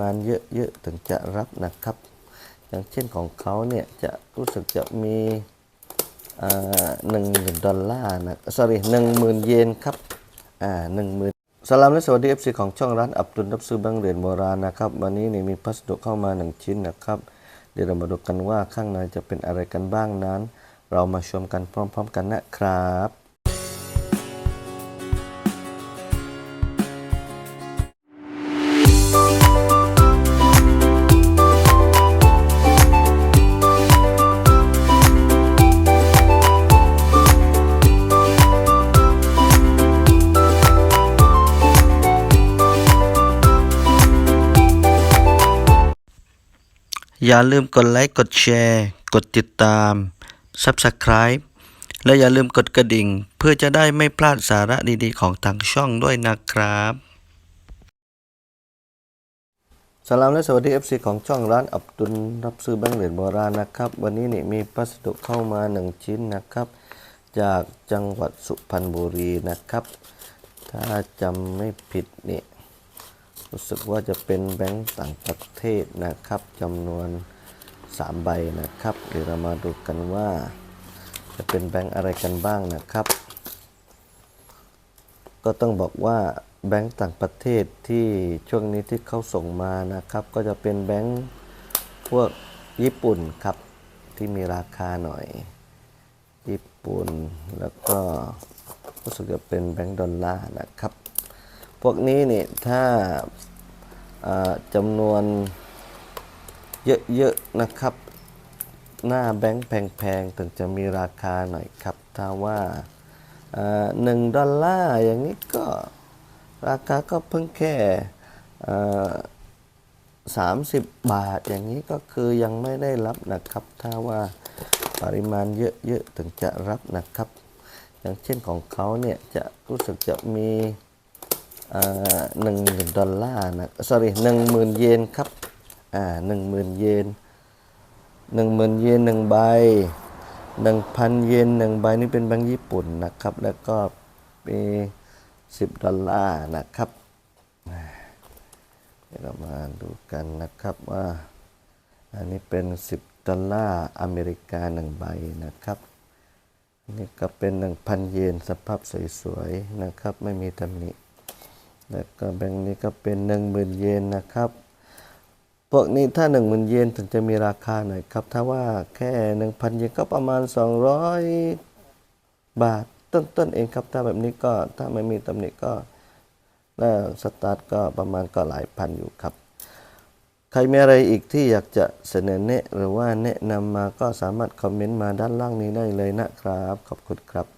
มาณเยอะๆถึงจะรับนะครับ อย่างเช่นของเขาเนี่ยจะรู้สึกจะมีหนึ่งหมื่นดอลลาร์นะ sorry หนึ่งหมื่นเยนครับอ่าหนึ่งหมื่นสลามและสวัสดี FC ของช่องร้านอับดุลรับซื้อแบงค์เหรียญโบราณนะครับ วันนี้นี่มีพัสดุเข้ามาหนึ่งชิ้นนะครับ เดี๋ยวเรามาดูกันว่าข้างในจะเป็นอะไรกันบ้างนั้น เรามาชมกันพร้อม ๆ กันนะครับ อย่าลืมกดไลค์ กดแชร์ กดติดตาม Subscribe และอย่าลืมกดกระดิ่ง เพื่อจะได้ไม่พลาดสาระดีๆ ของทางช่องด้วยนะครับสลามและสวัสดี FC ของช่องร้านอับดุลรับซื้อแบงค์เหรียญโบราณนะครับ วันนี้นี่มีพัสดุเข้ามาหนึ่งชิ้นนะครับ จากจังหวัดสุพรรณบุรีนะครับ ถ้าจำไม่ผิดนี่ รู้สึกว่าจะเป็นแบงก์ต่างประเทศนะครับจำนวน 3 ใบนะครับ เดี๋ยวเรามาดูกันว่า จะเป็นแบงก์อะไรกันบ้างนะครับ ก็ต้องบอกว่าแบงก์ต่างประเทศที่ช่วงนี้ที่เขาส่งมานะครับ ก็จะเป็นแบงก์พวกญี่ปุ่นครับที่มีราคาหน่อย ญี่ปุ่นแล้วก็รู้สึกจะเป็นแบงก์ดอลลาร์นะครับ พวกนี้นี่ถ้าจำนวนเยอะๆนะครับ หน้าแบงค์แพงๆถึงจะมีราคาหน่อยครับ ถ้าว่าอ่าหนึ่งดอลลาร์อย่างนี้ก็ราคาก็เพิ่งแค่สามสิบบาทอย่างนี้ก็คือยังไม่ได้รับนะครับ ถ้าว่าปริมาณเยอะๆถึงจะรับนะครับ อย่างเช่นของเขาเนี่ยจะรู้สึกจะมี หนึ่งหมื่นดอลลาร์นะ sorry หนึ่งหมื่นเยนครับอ่าหนึ่งหมื่นเยนหนึ่งหมื่นเยนหนึ่งใบหนึ่งพันเยนหนึ่งใบนี่เป็นแบงค์ญี่ปุ่นนะครับ แล้วก็มีสิบดอลลาร์นะครับเดี๋ยวเรามาดูกันนะครับว่าอันนี้เป็นสิบดอลลาร์อเมริกาหนึ่งใบนะครับนี่ก็เป็นหนึ่งพันเยนสภาพสวยๆนะครับ ไม่มีตำหนิ แล้วก็แบงค์นี้ก็เป็นหนึ่งหมื่นเยนนะครับพวกนี้ถ้าหนึ่งหมื่นเยนถึงจะมีราคาหน่อยครับ ถ้าว่าแค่หนึ่งพันเยนก็ประมาณสองร้อยบาท ต้นๆเองครับ ถ้าแบบนี้ก็ถ้าไม่มีตำหนิก็น่าสตาร์ทก็ประมาณก็หลายพันอยู่ครับ ใครมีอะไรอีกที่อยากจะเสนอแนะ หรือว่าแนะนำมาก็สามารถคอมเมนต์มาด้านล่างนี้ได้เลยนะครับ ขอบคุณครับ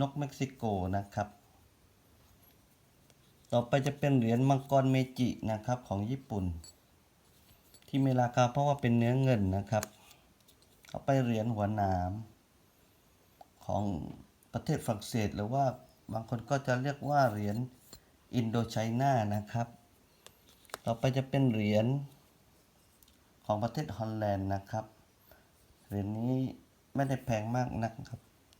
นกเม็กซิโกนะครับ ต่อไปจะเป็นเหรียญมังกรเมจินะครับของญี่ปุ่น ที่มีราคาเพราะว่าเป็นเนื้อเงินนะครับต่อไปเหรียญหัวหนามของประเทศฝรั่งเศสหรือว่าบางคนก็จะเรียกว่าเหรียญอินโดไชน่านะครับ ต่อไปจะเป็นเหรียญของประเทศฮอลแลนด์นะครับ เหรียญนี้ไม่ได้แพงมากนะครับ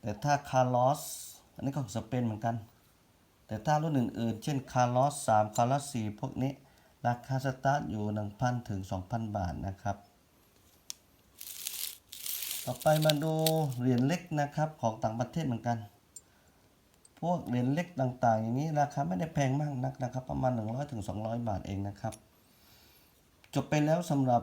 แต่ถ้าคาร์ลอสอันนี้ก็ของสเปนเหมือนกัน แต่ถ้ารุ่นอื่นๆ เช่นคาร์ลอส3คาร์ลอส4พวกนี้ ราคาสตาร์ทอยู่ 1,000 ถึง 2,000 บาทนะครับ ต่อไปมาดูเหรียญเล็กนะครับของต่างประเทศเหมือนกัน พวกเหรียญเล็กต่างๆ อย่างนี้ราคาไม่ได้แพงมากนักนะครับ ประมาณ 100ถึง200 บาทเองนะครับ จบไปแล้วสำหรับ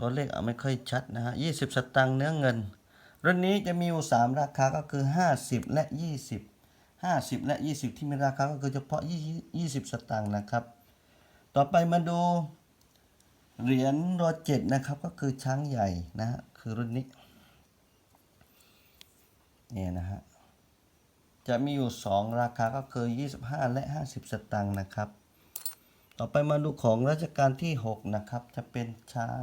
ตัวเลขอาไม่ค่อยชัดนะฮะ20สตังค์เนื้อเงิน รุ่นนี้จะมีอยู่ 3 ราคาก็คือ 50 และ 20 50 และ 20 ที่มีราคาก็คือเฉพาะ20 20 สตางค์นะครับ ต่อไปมาดูเหรียญรอเจ็ดนะครับก็คือช้างใหญ่นะฮะคือรุ่นนี้เนี่ยนะฮะจะมีอยู่ 2 ราคาก็คือ 25 และ 50 สตางค์นะครับ ต่อไปมาดูของรัชกาลที่ 6 นะครับ จะเป็นช้าง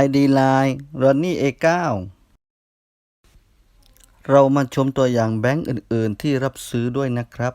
ID Line Ronnie A9 เรามาชมตัวอย่างแบงก์อื่น ๆ ที่รับซื้อด้วยนะครับ